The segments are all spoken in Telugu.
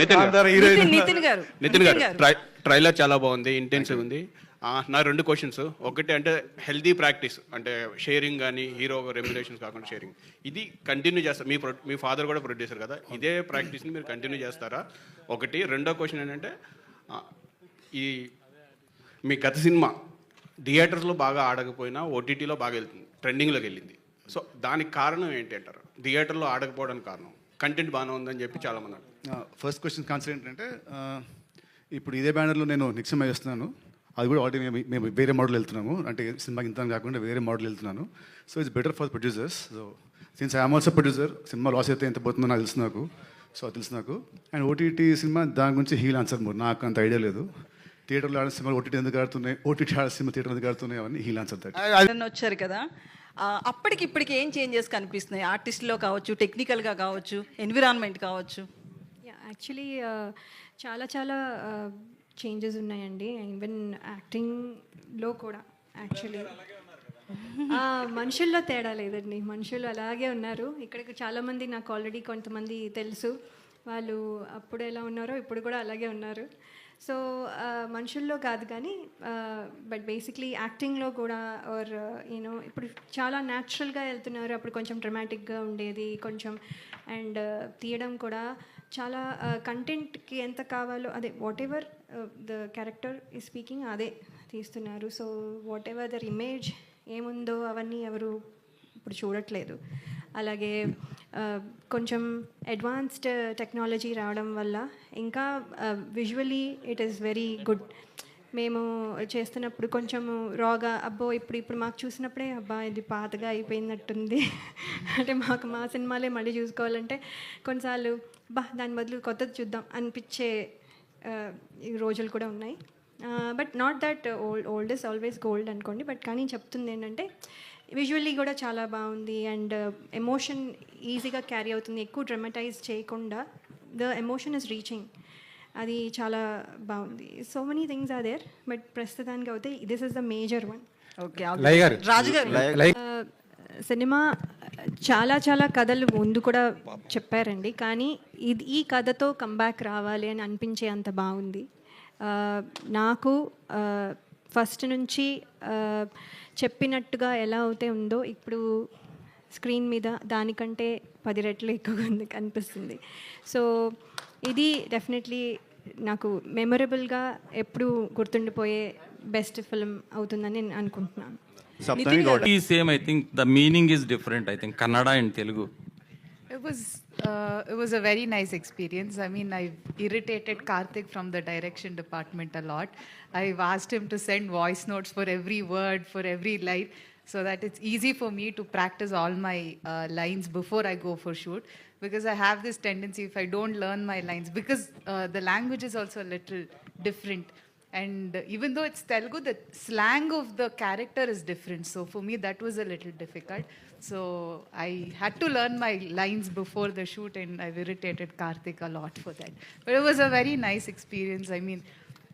నితిన్ గారు. నితిన్ నితిన్ గారు. నితిన్ గారు. ట్రై ట్రైలర్ చాలా బాగుంది ఇంటెన్సివ్ ఉంది. నా రెండు క్వశ్చన్స్ ఒకటి అంటే హెల్దీ ప్రాక్టీస్ అంటే షేరింగ్ కానీ హీరో రెమ్యులేషన్స్ కాకుండా షేరింగ్ ఇది కంటిన్యూ చేస్తారు మీ ప్రొ మీ ఫాదర్ కూడా ప్రొడ్యూసర్ కదా. ఇదే ప్రాక్టీస్ని మీరు కంటిన్యూ చేస్తారా? ఒకటి. రెండో క్వశ్చన్ ఏంటంటే ఈ మీ గత సినిమా థియేటర్స్లో బాగా ఆడకపోయినా ఓటీటీలో బాగా వెళ్తుంది ట్రెండింగ్లోకి వెళ్ళింది. సో దానికి కారణం ఏంటి అంటారు? థియేటర్లో ఆడకపోవడానికి కారణం. కంటెంట్ బాగానే ఉందని చెప్పి చాలామంది అంటారు ఫస్ట్ క్వశ్చన్ కాన్సర్ ఏంటంటే ఇప్పుడు ఇదే బ్యానర్లో నేను నిక్సమ్ చేస్తున్నాను అది కూడా ఆల్రెడీ మేము మేము వేరే మోడల్ వెళ్తున్నాము. అంటే సినిమాకి ఇంత కాకుండా వేరే మోడల్ వెళ్తున్నాను. So it's better for producers so since I'm also producer cinema loss అయితే ఎంత పోతుందో నాకు తెలుసు నాకు. సో అది తెలుసు నాకు. అండ్ ఓటీటీ సినిమా దాని గురించి హీల్ ఆన్సర్ మోర్ నాకు అంత ఐడియా లేదు. థియేటర్లో ఆడే సినిమాలు ఓటీటీ ఎందుకు ఆడుతున్నాయి? ఓటీటీ ఆడే సినిమా థియేటర్ ఎందుకు ఆడుతున్నాయి? అవన్నీ హీల్ ఆన్సర్ వచ్చారు కదా. అప్పటికి ఇప్పటికి ఏం చేంజెస్ కనిపిస్తున్నాయి? ఆర్టిస్ట్లో కావచ్చు టెక్నికల్గా కావచ్చు ఎన్విరాన్మెంట్ కావచ్చు? యాక్చువల్లీ చాలా చాలా చేంజెస్ ఉన్నాయండి. ఈవెన్ యాక్టింగ్లో కూడా యాక్చువల్లీ మనుషుల్లో తేడా లేదండి. మనుషులు అలాగే ఉన్నారు. ఇక్కడికి చాలామంది నాకు ఆల్రెడీ కొంతమంది తెలుసు. వాళ్ళు అప్పుడు ఎలా ఉన్నారో ఇప్పుడు కూడా అలాగే ఉన్నారు. సో uh, మనుషుల్లో కాదు కానీ బట్ బేసిక్లీ యాక్టింగ్లో కూడా ఆర్ యూనో uh, ఇప్పుడు చాలా న్యాచురల్గా వెళ్తున్నారు. అప్పుడు కొంచెం డ్రమాటిక్గా ఉండేది కొంచెం అండ్ uh, తీయడం కూడా చాలా కంటెంట్కి ఎంత కావాలో అదే వాట్ ఎవర్ ద క్యారెక్టర్ ఈ స్పీకింగ్ అదే తీస్తున్నారు. So whatever their image ఏముందో అవన్నీ ఎవరు ఇప్పుడు చూడట్లేదు. అలాగే కొంచెం అడ్వాన్స్డ్ టెక్నాలజీ రావడం వల్ల ఇంకా visually it is very good మేము చేస్తున్నప్పుడు కొంచెం రాగా అబ్బో ఇప్పుడు ఇప్పుడు మాకు చూసినప్పుడే అబ్బా ఇది పాతగా అయిపోయినట్టుంది. అంటే మాకు మా సినిమాలే మళ్ళీ చూసుకోవాలంటే కొన్నిసార్లు బా దాని బదులు కొత్తది చూద్దాం అనిపించే ఈ రోజులు కూడా ఉన్నాయి. But not that old old is always gold అనుకోండి బట్ కానీ చెప్తుంది ఏంటంటే విజువల్లీ కూడా చాలా బాగుంది అండ్ ఎమోషన్ ఈజీగా క్యారీ అవుతుంది. ఎక్కువ డ్రమటైజ్ చేయకుండా ద ఎమోషన్ ఇస్ రీచింగ్ అది చాలా బాగుంది. So many things are there but ప్రస్తుతానికి అయితే this is the major one Raju garu. Like cinema చాలా చాలా కథలు ముందు కూడా చెప్పారండి కానీ ఇది ఈ కథతో కంబ్యాక్ రావాలి అని అనిపించే అంత బాగుంది. ఆ, నాకు ఫస్ట్ నుంచి చెప్పినట్టుగా ఎలా అయితే ఉందో ఇప్పుడు స్క్రీన్ మీద దానికంటే పది రెట్లు ఎక్కువగా ఉంది కనిపిస్తుంది. సో ఇది డెఫినెట్లీ నాకు మెమొరబుల్గా ఎప్పుడు గుర్తుండిపోయే బెస్ట్ ఫిల్మ్ అవుతుందని నేను అనుకుంటున్నాను. same i think the meaning is different i think. Kannada and telugu. It was uh, it was a very nice experience. I mean, I've irritated Karthik from the direction department a lot. I've asked him to send voice notes for every word, for every line, so that it's easy for me to practice all my uh, lines before I go for shoot. Because I have this tendency, if I don't learn my lines, because uh, the language is also a little different. And even though it's Telugu, the slang of the character is different. So for me, that was a little difficult. So I had to learn my lines before the shoot, and I've irritated Karthik a lot for that. But it was a very nice experience. I mean,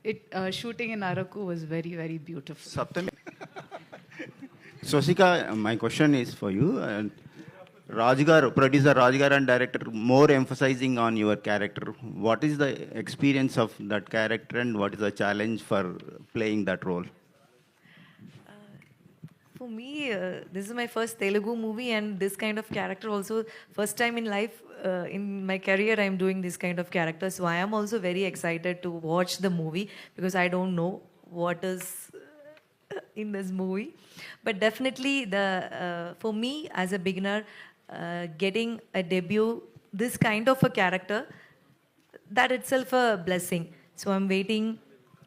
it uh, shooting in Araku was very, very beautiful. Saptami. Sosika, my question is for you. And Rajgar, producer Rajgar and director, more emphasizing on your character. What is the experience of that character and what is the challenge for playing that role? For me, uh, this is my first Telugu movie, and this kind of character also first time in life. Uh, in my career, I'm doing this kind of character, so I am also very excited to watch the movie because I don't know what is uh, in this movie. But definitely, the uh, for me as a beginner, uh, getting a debut this kind of a character that itself a blessing. So I'm waiting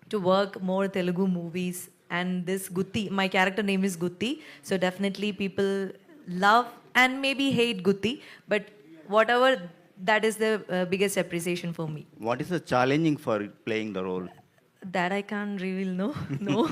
to work more Telugu movies and this Gutti, my character name is Gutti. So definitely people love and maybe hate Gutti, but whatever that is the uh, biggest appreciation for me. What is the challenging for playing the role? That I can't reveal, no, no.